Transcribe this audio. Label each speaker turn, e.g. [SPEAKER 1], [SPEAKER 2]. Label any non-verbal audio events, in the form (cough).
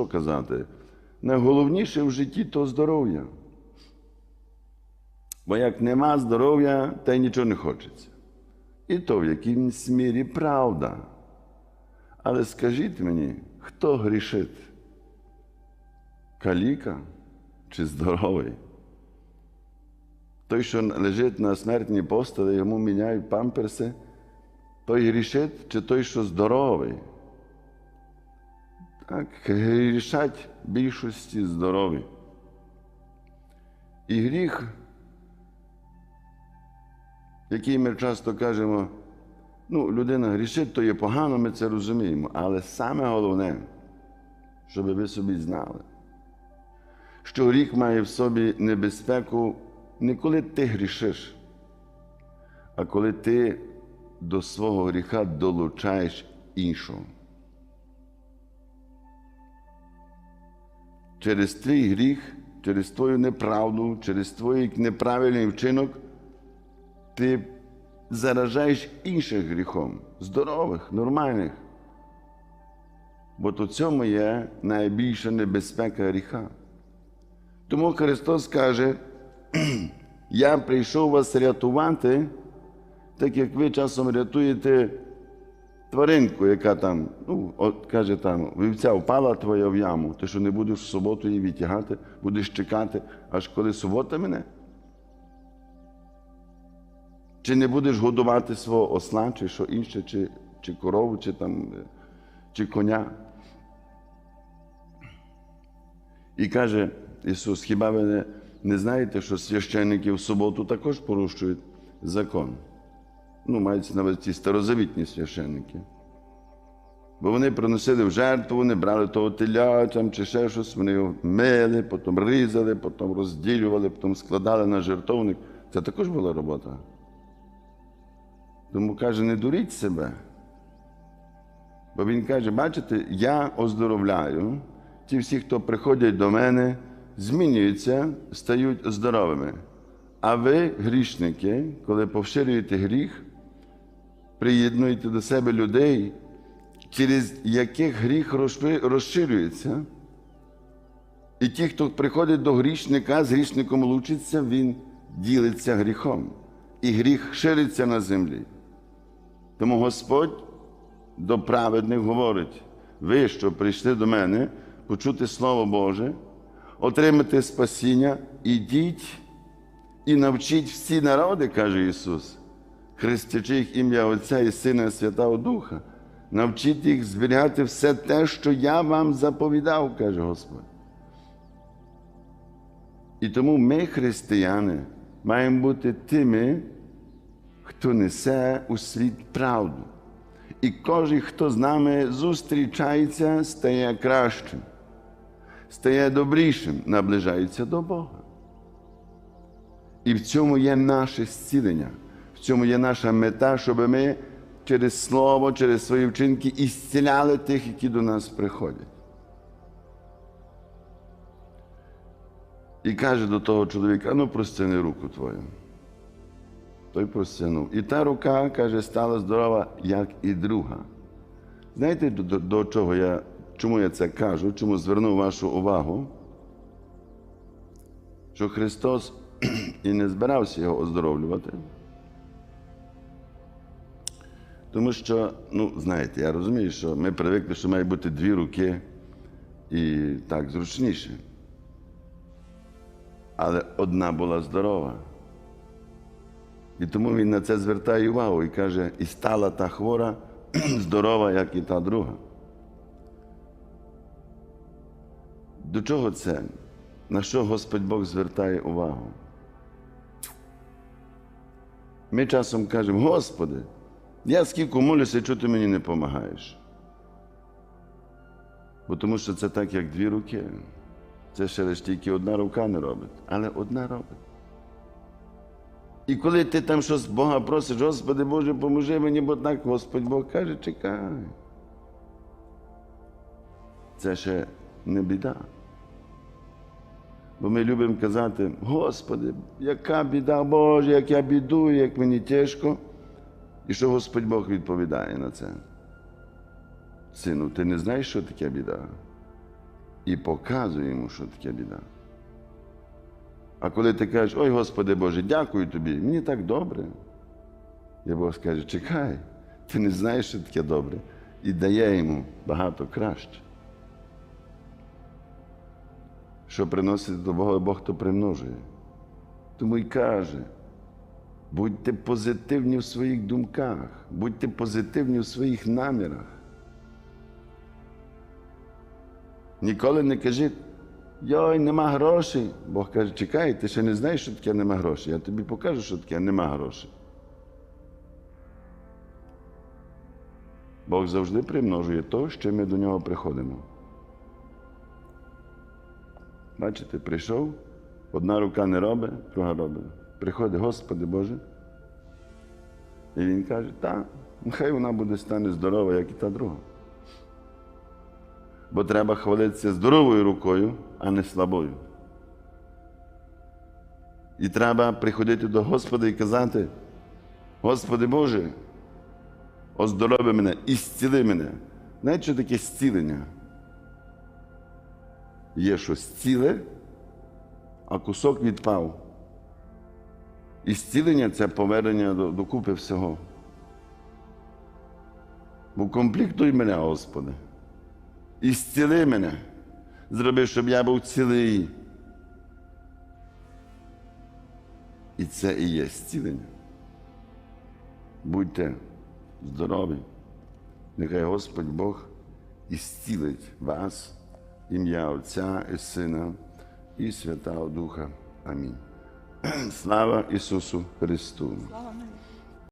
[SPEAKER 1] Що казати? Найголовніше в житті то здоров'я. Бо як нема здоров'я, та й нічого не хочеться. І то в якійсь мірі правда. Але скажіть мені, хто грішить? Каліка чи здоровий? Той, що лежить на смертній постелі, йому міняють памперси, той грішить чи той, що здоровий? Так, грішать більшості здорові. І гріх, який ми часто кажемо, ну, людина грішить, то є погано, ми це розуміємо. Але саме головне, щоб ви собі знали, що гріх має в собі небезпеку не коли ти грішиш, а коли ти до свого гріха долучаєш іншого. Через твій гріх, через твою неправду, через твій неправильний вчинок, ти заражаєш інших гріхом, здорових, нормальних. Бо то цьому є найбільша небезпека гріха. Тому Христос каже, я прийшов вас рятувати, так як ви часом рятуєте тваринку, яка там, ну, от каже там, вівця впала твоя в яму, ти що не будеш в суботу її відтягати, будеш чекати, аж коли субота мене? Чи не будеш годувати свого осла, чи що інше, чи, чи корову, чи там, чи коня? І каже Ісус, хіба ви не, не знаєте, що священники в суботу також порушують закон? Ну, мається на увазі ці старозавітні священники. Бо вони приносили в жертву, вони брали того теля там, чи ще щось, вони його мили, потім різали, потім розділювали, потім складали на жертовник. Це також була робота. Тому каже, не дуріть себе. Бо він каже, бачите, я оздоровляю. Ті всі, хто приходять до мене, змінюються, стають здоровими. А ви, грішники, коли повширюєте гріх, приєднуєте до себе людей, через яких гріх розши- розширюється. І ті, хто приходить до грішника, з грішником лучиться, він ділиться гріхом. І гріх шириться на землі. Тому Господь до праведних говорить: ви, що прийшли до мене, почути Слово Боже, отримати спасіння, ідіть і навчіть всі народи, каже Ісус, хрестячи їх ім'я Отця і Сина і Святого Духа, навчіть їх зберігати все те, що я вам заповідав, каже Господь. І тому ми, християни, маємо бути тими, хто несе у світ правду. І кожен, хто з нами зустрічається, стає кращим, стає добрішим, наближається до Бога. І в цьому є наше зцілення, в цьому є наша мета, щоб ми через слово, через свої вчинки ісціляли тих, які до нас приходять. І каже до того чоловіка: ну простяни руку твою. Той простягнув. І та рука, каже, стала здорова, як і друга. Знаєте, до, до чого я, чому я це кажу, чому звернув вашу увагу? Що Христос (clears throat) і не збирався його оздоровлювати. Тому що, ну, знаєте, я розумію, що ми привикли, що має бути дві руки і так зручніше. Але одна була здорова. І тому він на це звертає увагу і каже: і стала та хвора (clears throat) здорова, як і та друга. До чого це? На що Господь Бог звертає увагу? Ми часом кажемо, Господи, я скільки молюся, чого ти мені не допомагаєш? Бо тому що це так, як дві руки. Це ще лише тільки одна рука не робить, але одна робить. І коли ти там щось Бога просиш, Господи Боже, поможи мені, бо так Господь Бог каже, чекай. Це ще не біда. Бо ми любимо казати, Господи, яка біда Боже, як я бідую, як мені тяжко. І що Господь Бог відповідає на це? Сину, ти не знаєш, що таке біда? і показує йому, що таке біда. А коли ти кажеш, ой Господи Боже, дякую тобі, мені так добре. І Бог скаже, чекай, ти не знаєш, що таке добре, і дає йому багато краще. Що приносить до Бога, Бог то примножує. Тому й каже, будьте позитивні в своїх думках, будьте позитивні в своїх намірах. Ніколи не кажіть, йой, нема грошей. Бог каже, чекай, ти ще не знаєш, що таке нема грошей. Я тобі покажу, що таке нема грошей. Бог завжди примножує то, що ми до нього приходимо. Бачите, прийшов, одна рука не робить, друга робить. Приходить, Господи Боже. І він каже, так, нехай вона буде стане здорова, як і та друга. Бо треба хвалитися здоровою рукою, а не слабою. І треба приходити до Господа і казати, Господи Боже, оздорови мене і зціли мене. Знаєте, що таке зцілення? Є щось ціле, а кусок відпав. І зцілення це повернення до, до купи всього. Бо комплектуй мене, Господи. І зціли мене. Зроби, щоб я був цілий. І це і є зцілення. Будьте здорові. Нехай Господь Бог і зцілить вас, ім'я Отця і Сина і Святого Духа. Амінь. (clears throat) Слава Ісусу Христу!